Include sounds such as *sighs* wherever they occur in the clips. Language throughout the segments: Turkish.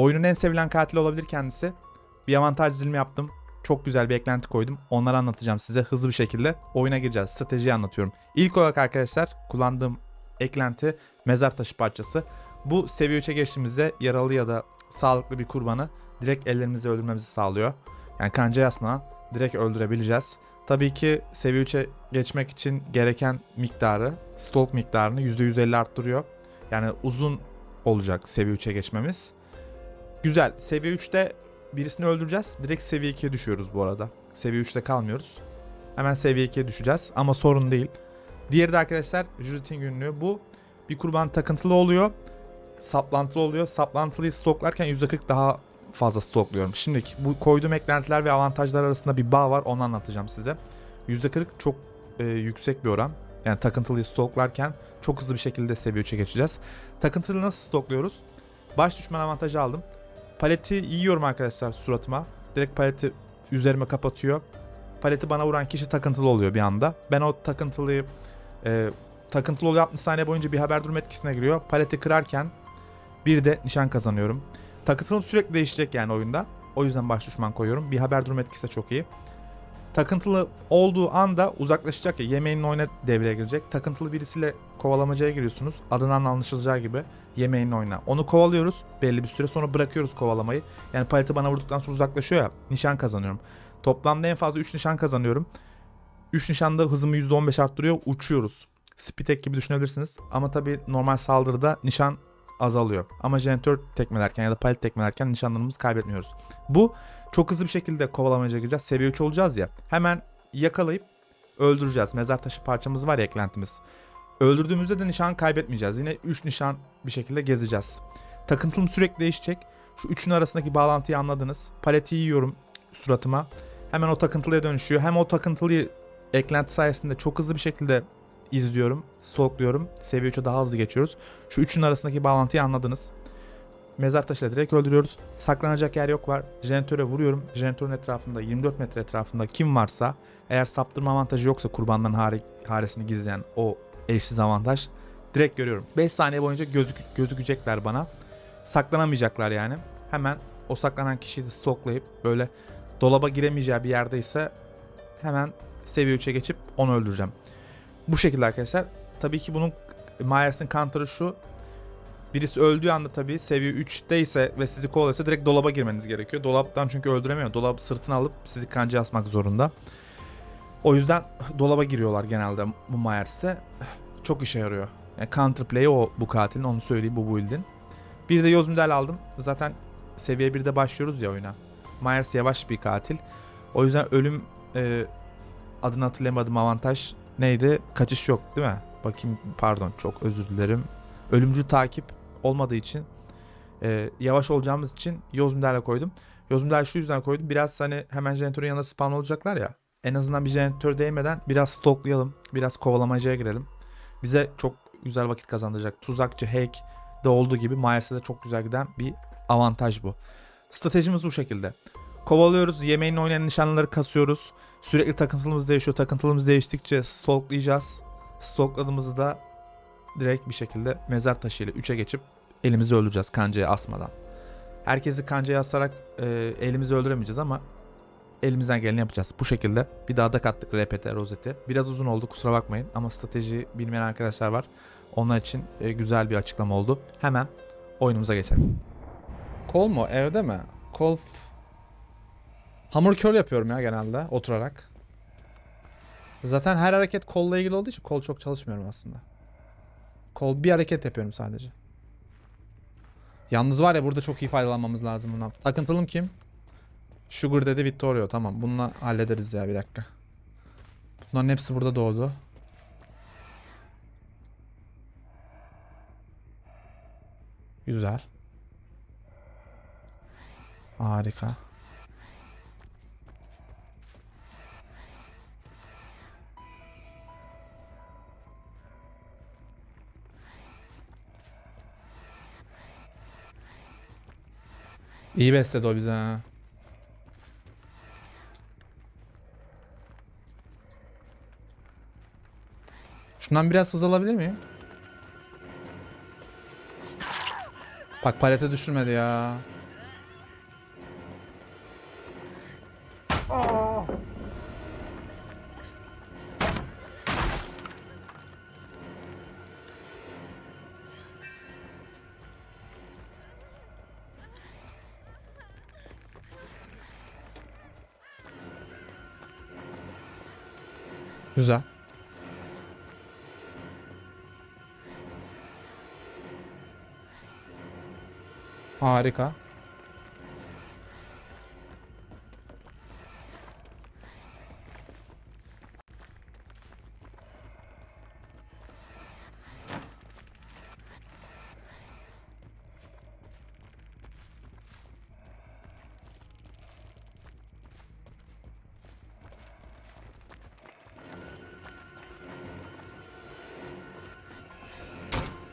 Oyunun en sevilen katili olabilir kendisi. Bir avantaj dizilimi yaptım. Çok güzel bir eklenti koydum. Onları anlatacağım size hızlı bir şekilde. Oyuna gireceğiz. Stratejiyi anlatıyorum. İlk olarak arkadaşlar kullandığım eklenti mezar taşı parçası. Bu seviye 3'e geçtiğimizde yaralı ya da sağlıklı bir kurbanı direkt ellerimizle öldürmemizi sağlıyor. Yani kanca yasmadan direkt öldürebileceğiz. Tabii ki seviye 3'e geçmek için gereken miktarı, stalk miktarını %150 arttırıyor. Yani uzun olacak seviye 3'e geçmemiz. Güzel. Seviye 3'te birisini öldüreceğiz. Direkt seviye 2'ye düşüyoruz bu arada. Seviye 3'te kalmıyoruz. Hemen seviye 2'ye düşeceğiz ama sorun değil. Diğeri de arkadaşlar Judith'in günlüğü. Bu bir kurban takıntılı oluyor. Saplantılı oluyor. Saplantılıyı stoklarken %40 daha fazla stokluyorum. Şimdi bu koyduğum eklentiler ve avantajlar arasında bir bağ var. Onu anlatacağım size. %40 çok e, yüksek bir oran. Yani takıntılıyı stoklarken çok hızlı bir şekilde seviye 3'e geçeceğiz. Takıntılı nasıl stokluyoruz? Baş düşman avantajı aldım. Paleti yiyorum arkadaşlar suratıma. Direkt paleti üzerime kapatıyor. Paleti bana vuran kişi takıntılı oluyor bir anda. Ben o takıntılıyı e, takıntılı oluyor 60 saniye boyunca bir haber durum etkisine giriyor. Paleti kırarken bir de nişan kazanıyorum. Takıntılım sürekli değişecek yani oyunda. O yüzden baş düşman koyuyorum. Bir haber durum etkisi de çok iyi. Takıntılı olduğu anda uzaklaşacak ya yemeğinin oyuna devreye girecek. Takıntılı birisiyle kovalamacaya giriyorsunuz. Adından anlaşılacağı gibi yemeğinin oyuna. Onu kovalıyoruz belli bir süre sonra bırakıyoruz kovalamayı. Yani paleti bana vurduktan sonra uzaklaşıyor ya nişan kazanıyorum. Toplamda en fazla 3 nişan kazanıyorum. 3 nişanda hızımı %15 arttırıyor. Uçuyoruz. Spitek gibi düşünebilirsiniz. Ama tabii normal saldırıda nişan azalıyor. Ama jeneratör tekmelerken ya da palet tekmelerken nişanlarımızı kaybetmiyoruz. Bu çok hızlı bir şekilde kovalamaca gireceğiz. Seviye 3 olacağız ya. Hemen yakalayıp öldüreceğiz. Mezar taşı parçamız var ya eklentimiz. Öldürdüğümüzde de nişan kaybetmeyeceğiz. Yine 3 nişan bir şekilde gezeceğiz. Takıntılım sürekli değişecek. Şu üçünün arasındaki bağlantıyı anladınız. Paleti yiyorum suratıma. Hemen o takıntılıya dönüşüyor. Hem o takıntılıyı eklenti sayesinde çok hızlı bir şekilde izliyorum, stalkluyorum. Seviye 3'e daha hızlı geçiyoruz. Şu üçünün arasındaki bağlantıyı anladınız. Mezar taşıyla direkt öldürüyoruz. Saklanacak yer yok var. Jeneratöre vuruyorum. Jeneratörün etrafında 24 metre etrafında kim varsa eğer saptırma avantajı yoksa kurbanların hare, haresini gizleyen o eşsiz avantaj direkt görüyorum. 5 saniye boyunca gözük, gözükecekler bana. Saklanamayacaklar yani. Hemen o saklanan kişiyi de stalklayıp böyle dolaba giremeyeceği bir yerdeyse hemen seviye 3'e geçip onu öldüreceğim. Bu şekilde arkadaşlar. Tabii ki bunun Myers'ın counter'ı şu. Birisi öldüğü anda tabii seviye 3'te ise ve sizi kovalıyorsa direkt dolaba girmeniz gerekiyor. Dolaptan çünkü öldüremiyor. Dolap sırtına alıp sizi kanca asmak zorunda. O yüzden *sighs* dolaba giriyorlar genelde bu Myers'te. *sighs* Çok işe yarıyor. Yani counterplay o bu katilin onu söyleyeyim bu build'in. Bir de Yozmüdel aldım. Zaten seviye 1'de başlıyoruz ya oyuna. Myers yavaş bir katil. O yüzden ölüm e, adını hatırlayamadım avantaj neydi? Kaçış yok değil mi? Bakayım pardon çok özür dilerim. Ölümcül takip olmadığı için e, yavaş olacağımız için Yozmüdel'e koydum. Yozmüdel'i şu yüzden koydum. Biraz hani hemen jeneratörün yanında spawn olacaklar ya. En azından bir jeneratör değmeden biraz stoklayalım. Biraz kovalamacaya girelim. Bize çok güzel vakit kazandıracak. Tuzakçı, hack de olduğu gibi Myers'e de çok güzel giden bir avantaj bu. Stratejimiz bu şekilde. Kovalıyoruz. Yemeğini oynayan nişanlıları kasıyoruz. Sürekli takıntılımız değişiyor. Takıntılımız değiştikçe stalklayacağız. Stalkladığımızda da direkt bir şekilde mezar taşıyla 3'e geçip elimizi öldüreceğiz kancaya asmadan. Herkesi kancaya asarak e, elimizi öldüremeyeceğiz ama elimizden geleni yapacağız. Bu şekilde bir daha da kattık RPT rozeti. Biraz uzun oldu kusura bakmayın ama strateji bilmeyen arkadaşlar var. Onlar için e, güzel bir açıklama oldu. Hemen oyunumuza geçelim. Kol mu? Evde mi? Kol Hamur curl yapıyorum ya genelde oturarak. Zaten her hareket kolla ilgili olduğu için kol çok çalışmıyorum aslında. Kol bir hareket yapıyorum sadece. Yalnız var ya burada çok iyi faydalanmamız lazım bundan. Takıntılım kim? Sugar dedi Vittorio tamam bununla hallederiz ya bir dakika. Bunların hepsi burada doğdu. Güzel. Harika. İyi besledi o bize ha. Şundan biraz hız alabilir miyim? Bak palete düşürmedi ya. Güzel. Harika.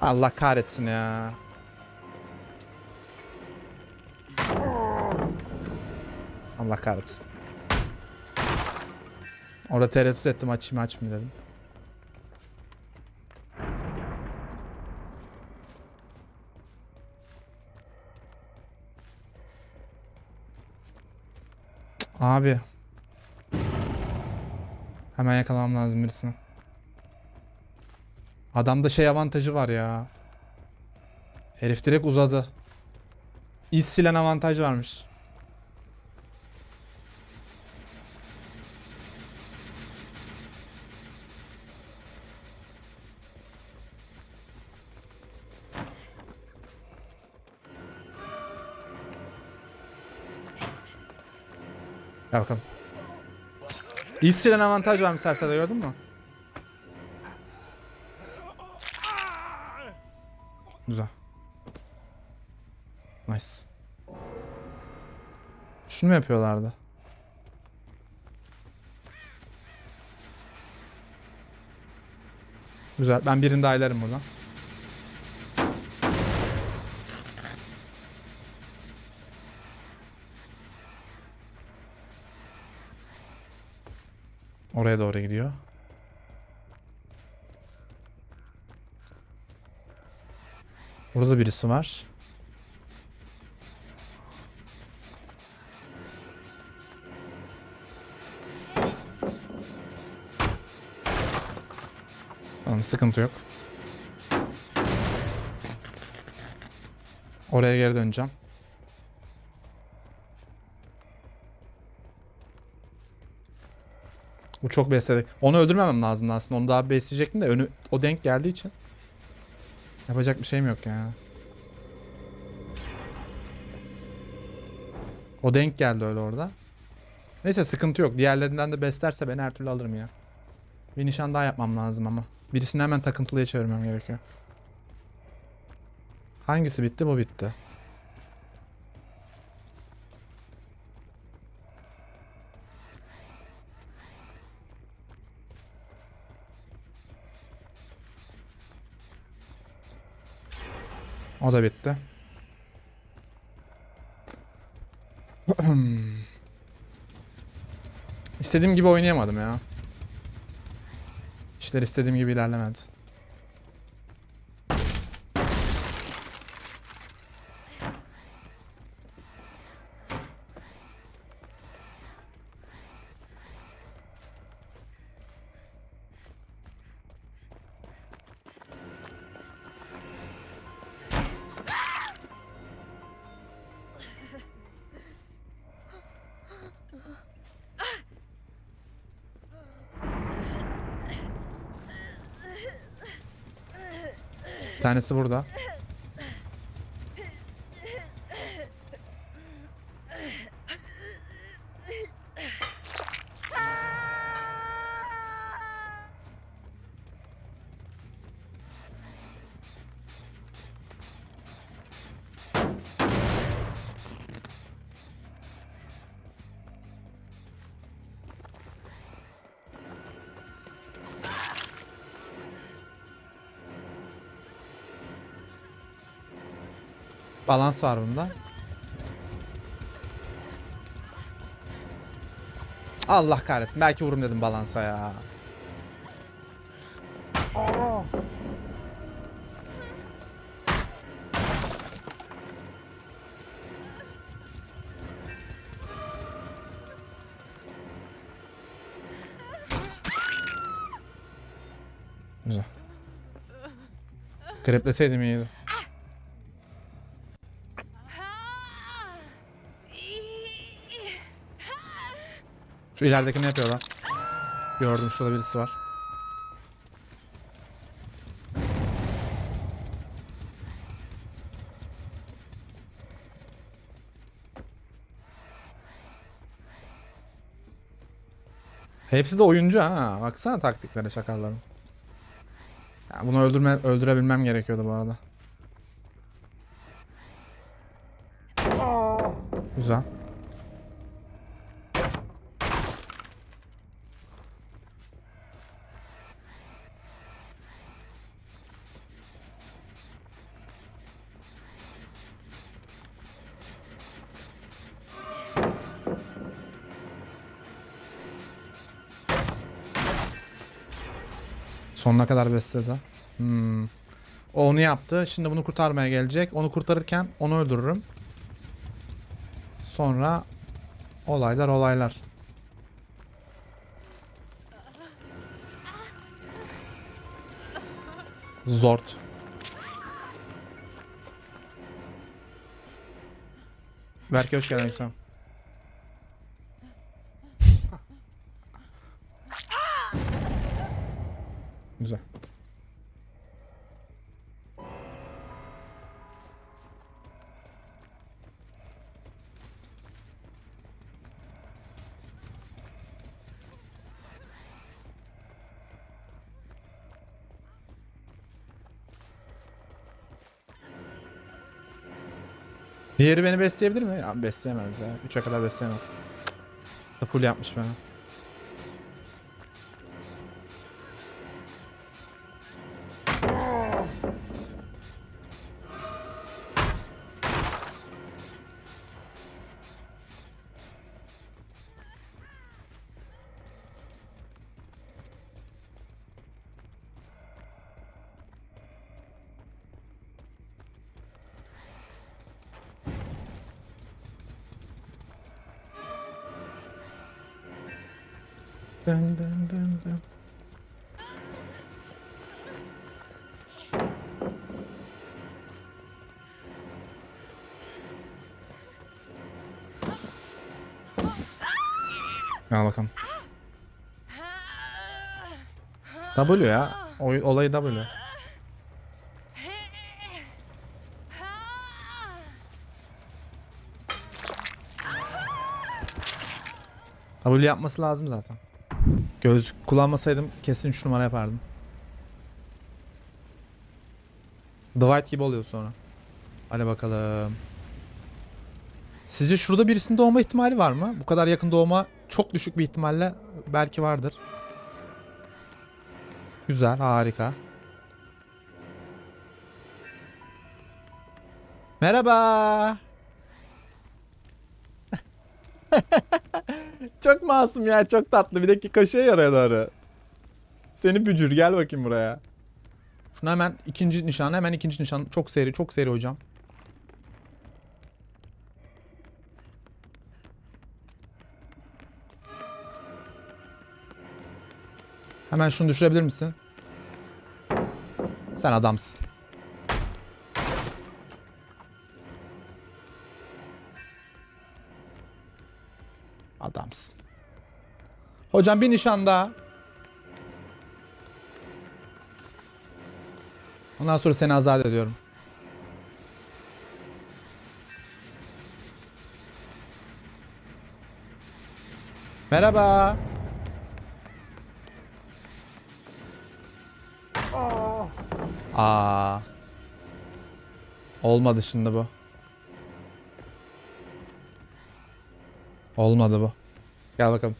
Allah kahretsin ya. Allah kahretsin. Orada tereddüt ettim açayım açmayayım dedim. Abi. Hemen yakalamam lazım birisini. Adamda şey avantajı var ya. Herif direkt uzadı. İz silen avantaj varmış. Gel bakalım. İz silen avantaj varmış Serser'de gördün mü? Güzel. Nice. Şunu mu yapıyorlardı? Güzel. Ben birini daha ilerim buradan. Oraya doğru gidiyor. Burada birisi var. Tamam sıkıntı yok. Oraya geri döneceğim. Bu çok besledi. Onu öldürmemem lazım aslında. Onu daha besleyecektim de önü o denk geldiği için. Yapacak bir şeyim yok ya. O denk geldi öyle orada. Neyse sıkıntı yok. Diğerlerinden de beslerse ben her türlü alırım ya. Bir nişan daha yapmam lazım ama. Birisini hemen takıntılıya çevirmem gerekiyor. Hangisi bitti? Bu bitti. O da bitti. İstediğim gibi oynayamadım ya. İşler istediğim gibi ilerlemedi. Tanesi burada. Balans var bunda. Allah kahretsin. Belki vururum dedim balansa ya. Aa. Güzel. Krepleseydim iyiydi. Şu ilerideki ne yapıyorlar? Gördüm şurada birisi var. Hepsi de oyuncu ha. Baksana taktiklere çakalların. Ya bunu öldürme, öldürebilmem gerekiyordu bu arada. Güzel. Sonuna kadar besledi. Hmm. O onu yaptı. Şimdi bunu kurtarmaya gelecek. Onu kurtarırken onu öldürürüm. Sonra olaylar olaylar. Zort. Berke hoş geldin sen. Güzel. Diğeri beni besleyebilir mi? Ya besleyemez ya. 3'e kadar besleyemez. Full yapmış beni. Dın dın dın dın. Al bakalım. W ya. Oy, olayı W. W yapması lazım zaten. Göz kullanmasaydım kesin 3 numara yapardım. Dwight gibi oluyor sonra. Hadi bakalım. Sizce şurada birisinin doğma ihtimali var mı? Bu kadar yakın doğma çok düşük bir ihtimalle belki vardır. Güzel, harika. Merhaba. *laughs* çok masum ya, çok tatlı. Bir dakika koşuyor ya oraya doğru. Seni bücür, gel bakayım buraya. Şuna hemen ikinci nişan, hemen ikinci nişan. Çok seri, çok seri hocam. Hemen şunu düşürebilir misin? Sen adamsın. Adamsın. Hocam bir nişan daha. Ondan sonra seni azat ediyorum. Merhaba. Aa. Olmadı şimdi bu. Olmadı bu. Gel bakalım.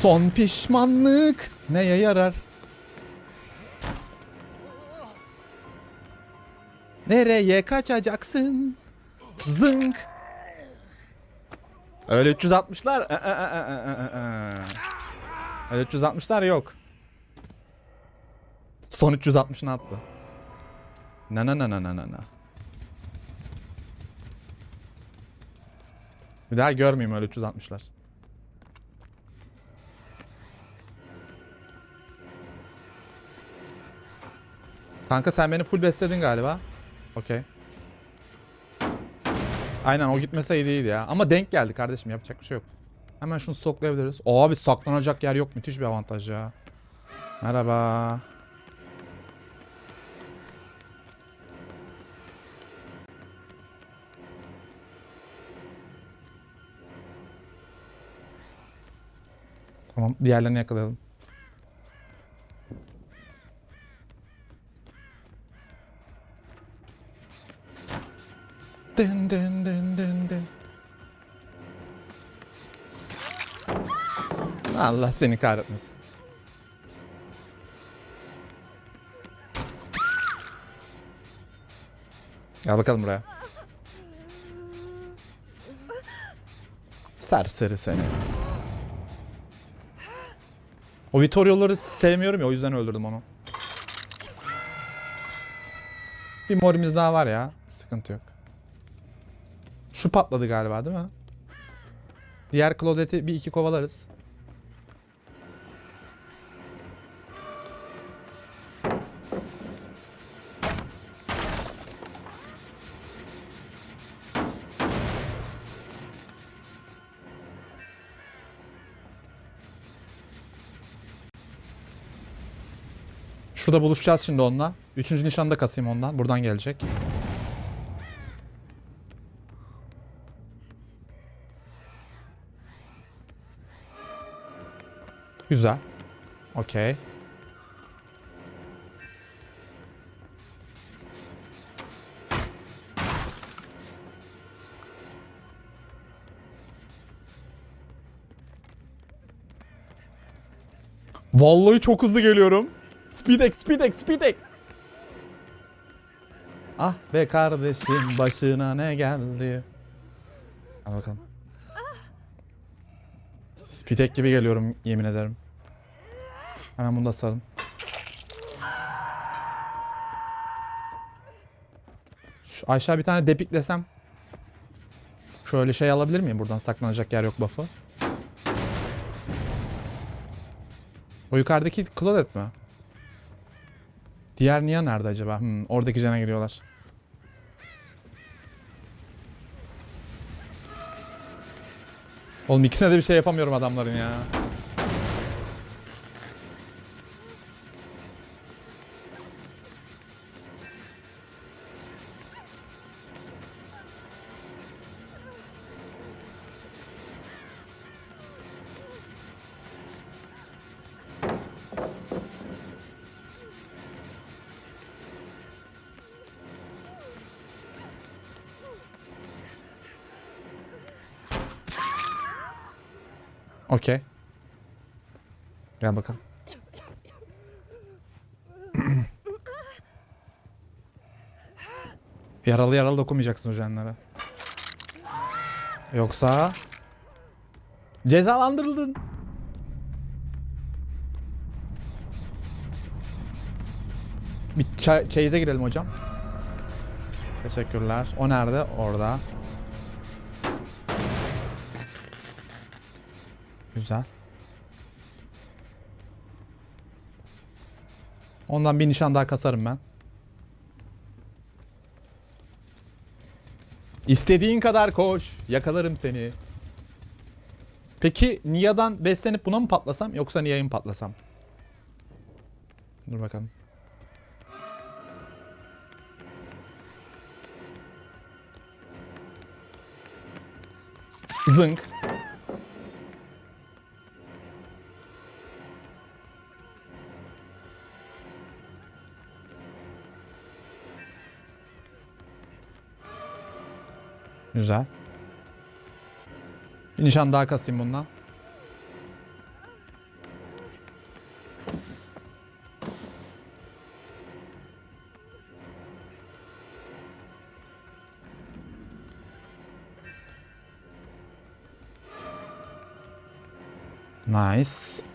Son pişmanlık neye yarar? Nereye kaçacaksın? Zınk. Öyle 360'lar. Ee, ee, ee, ee, ee, ee. Öyle 360'lar yok. Son 360'ını attı. Na na na na na na Bir daha görmeyeyim öyle 360'lar. Kanka sen beni full besledin galiba. Okey. Aynen o gitmese iyi değil ya. Ama denk geldi kardeşim yapacak bir şey yok. Hemen şunu stoklayabiliriz. Abi saklanacak yer yok. Müthiş bir avantaj ya. Merhaba. Tamam diğerlerini yakalayalım. Dın dın dın dın dın. Allah seni kahretmesin. Gel bakalım buraya. Serseri seni. O Vittorio'ları sevmiyorum ya o yüzden öldürdüm onu. Bir morimiz daha var ya. Sıkıntı yok. Şu patladı galiba değil mi? Diğer Claudette'i bir iki kovalarız. Şurada buluşacağız şimdi onunla. Üçüncü nişanda kasayım ondan. Buradan gelecek. Güzel. Okey. Vallahi çok hızlı geliyorum. Speedek, speedek, speedek. Ah be kardeşim başına ne geldi? Al bakalım. Speedek gibi geliyorum yemin ederim. Hemen bunu da sarın. Şu aşağı bir tane depiklesem. Şöyle şey alabilir miyim? Buradan saklanacak yer yok buff'ı. O yukarıdaki Claudette mi? Diğer Nia nerede acaba? Hmm, oradaki cana giriyorlar. Oğlum ikisine de bir şey yapamıyorum adamların ya. Okey. Gel bakalım. *clears throat* yaralı yaralı dokunmayacaksın jenlere. Yoksa... Cezalandırıldın. Bir çay, çeyize girelim hocam. Teşekkürler. O nerede? Orada. Güzel. Ondan bir nişan daha kasarım ben. İstediğin kadar koş. Yakalarım seni. Peki Nia'dan beslenip buna mı patlasam yoksa Nia'yı mı patlasam? Dur bakalım. Zınk. Güzel. Bir nişan daha kasayım bundan. Nice.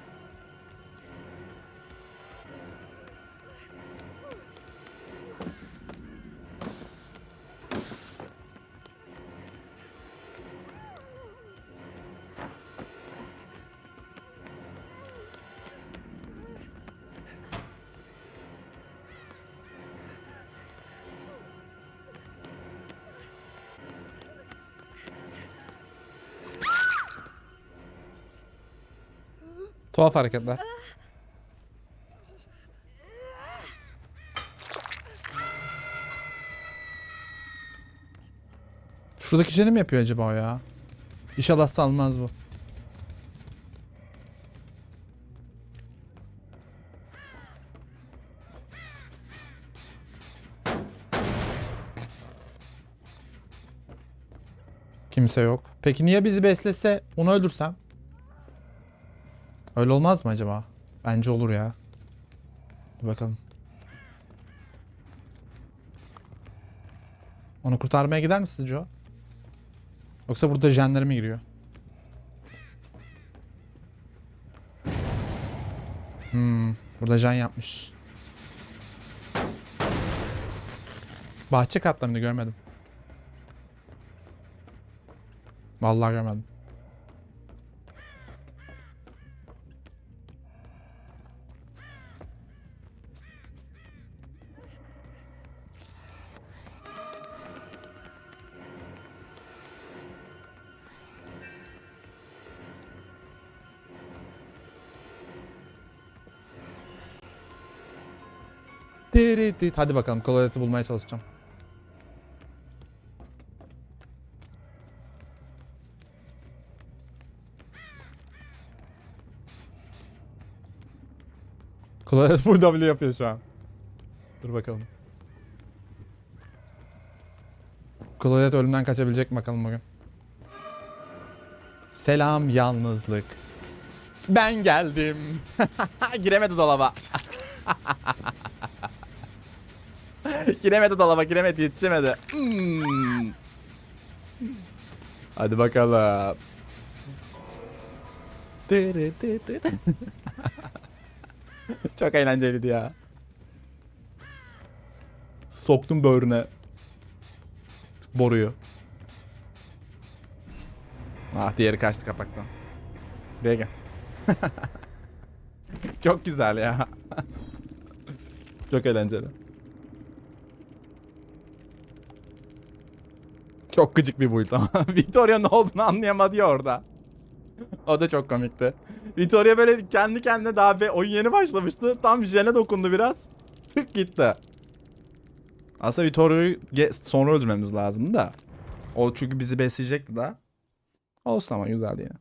Tuhaf hareketler. Şuradaki jeni mi yapıyor acaba o ya? İnşallah salmaz bu. Kimse yok. Peki niye bizi beslese onu öldürsem? Öyle olmaz mı acaba? Bence olur ya. Dur bakalım. Onu kurtarmaya gider mi sizce o? Yoksa burada jenleri mi giriyor? Hmm, burada jen yapmış. Bahçe katlarını görmedim. Vallahi görmedim. Hadi bakalım koloreti bulmaya çalışacağım. Koloret full W yapıyor şu an. Dur bakalım. Koloret ölümden kaçabilecek mi bakalım bugün. Selam yalnızlık. Ben geldim. *laughs* Giremedi dolaba. Giremedi dolaba giremedi yetişemedi. Hmm. Hadi bakalım. *laughs* Çok eğlenceliydi ya. Soktum böğrüne. Boruyu. Ah diğeri kaçtı kapaktan. Buraya gel. *laughs* Çok güzel ya. *laughs* Çok eğlenceli. Çok gıcık bir build ama. *laughs* Victoria ne olduğunu anlayamadı ya orada. o da çok komikti. Victoria böyle kendi kendine daha be oyun yeni başlamıştı. Tam jene dokundu biraz. Tık gitti. Aslında Victoria'yı ge- sonra öldürmemiz lazım da. O çünkü bizi besleyecekti daha. Olsun ama güzeldi yine.